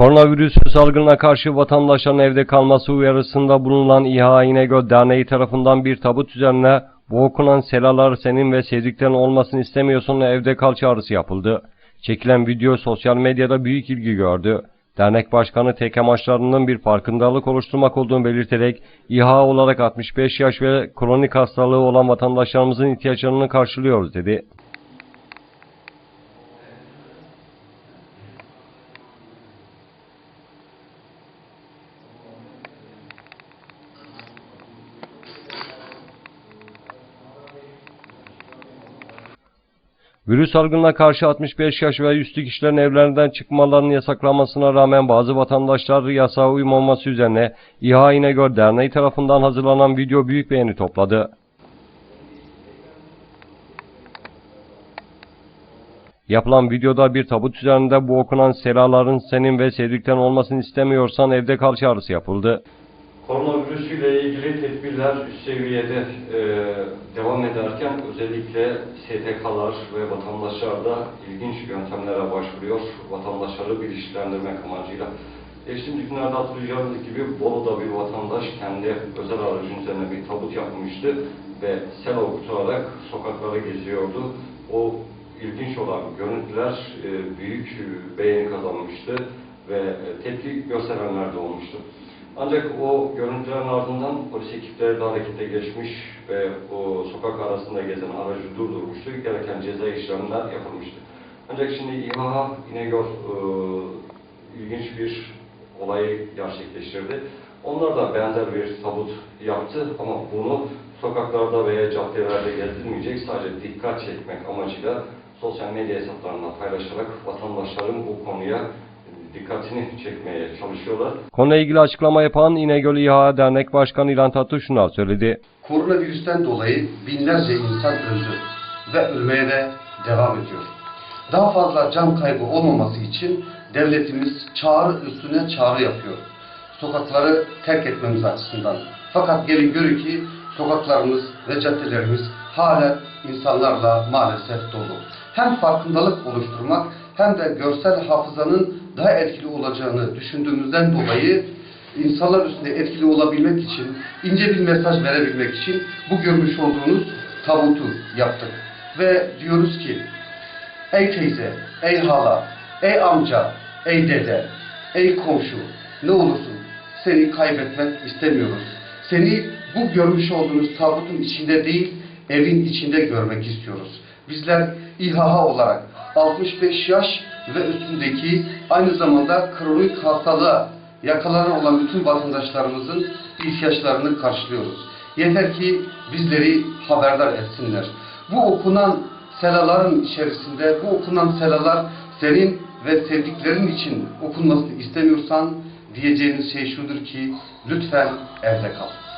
Koronavirüs salgınına karşı vatandaşların evde kalması uyarısında bulunan İHA İnegöl Derneği tarafından bir tabut üzerine bu okunan selalar senin ve sevdiklerin olmasını istemiyorsun evde kal çağrısı yapıldı. Çekilen video sosyal medyada büyük ilgi gördü. Dernek başkanı tek amaçlarının bir farkındalık oluşturmak olduğunu belirterek İHA olarak 65 yaş ve kronik hastalığı olan vatandaşlarımızın ihtiyaçlarını karşılıyoruz dedi. Virüs salgınına karşı 65 yaş ve üstü kişilerin evlerinden çıkmalarının yasaklanmasına rağmen bazı vatandaşlar yasağa uymaması üzerine İHA İnegöl Derneği tarafından hazırlanan video büyük beğeni topladı. Yapılan videoda bir tabut üzerinde bu okunan selaların senin ve sevdiklerin olmasını istemiyorsan evde kal çağrısı yapıldı. Koronavirüsüyle ilgili tedbirler üst seviyede e, devam ederken özellikle STK'lar ve vatandaşlar da ilginç yöntemlere başvuruyor. Vatandaşları bilinçlendirmek amacıyla. Geçtiğimiz günlerde hatırlayacağınız gibi Bolu'da bir vatandaş kendi özel aracın üzerine bir tabut yapmıştı ve sel okutarak sokaklara geziyordu. O ilginç olan görüntüler e, büyük e, beğeni kazanmıştı ve e, tepki gösterenler de olmuştu. Ancak o görüntülerin ardından polis ekipleri de harekete geçmiş ve o sokak arasında gezen aracı durdurmuştu. Gereken ceza işlemler yapılmıştı. Ancak şimdi İHA İnegöl e, ilginç bir olayı gerçekleştirdi. Onlar da benzer bir tabut yaptı ama bunu sokaklarda veya caddelerde gezdirmeyecek sadece dikkat çekmek amacıyla sosyal medya hesaplarından paylaşarak vatandaşların bu konuya dikkatini çekmeye çalışıyorlar. Konuyla ilgili açıklama yapan İnegöl İHA Dernek Başkanı İlhan Tatlı şunlar söyledi. Koronavirüsten dolayı binlerce insan öldü ve ölmeye de devam ediyor. Daha fazla can kaybı olmaması için devletimiz çağrı üstüne çağrı yapıyor. Sokakları terk etmemiz açısından. Fakat gelin görün ki sokaklarımız ve caddelerimiz hala insanlarla maalesef dolu. Hem farkındalık oluşturmak hem de görsel hafızanın daha etkili olacağını düşündüğümüzden dolayı insanlar üstünde etkili olabilmek için, ince bir mesaj verebilmek için bu görmüş olduğunuz tabutu yaptık. Ve diyoruz ki, ey teyze, ey hala, ey amca, ey dede, ey komşu, ne olursun seni kaybetmek istemiyoruz. Seni bu görmüş olduğunuz tabutun içinde değil, evin içinde görmek istiyoruz. Bizler İHA olarak 65 yaş ve üstündeki aynı zamanda kronik hastalığa yakalanan olan bütün vatandaşlarımızın ihtiyaçlarını karşılıyoruz. Yeter ki bizleri haberdar etsinler. Bu okunan selaların içerisinde bu okunan selalar senin ve sevdiklerin için okunmasını istemiyorsan diyeceğiniz şey şudur ki lütfen evde kal.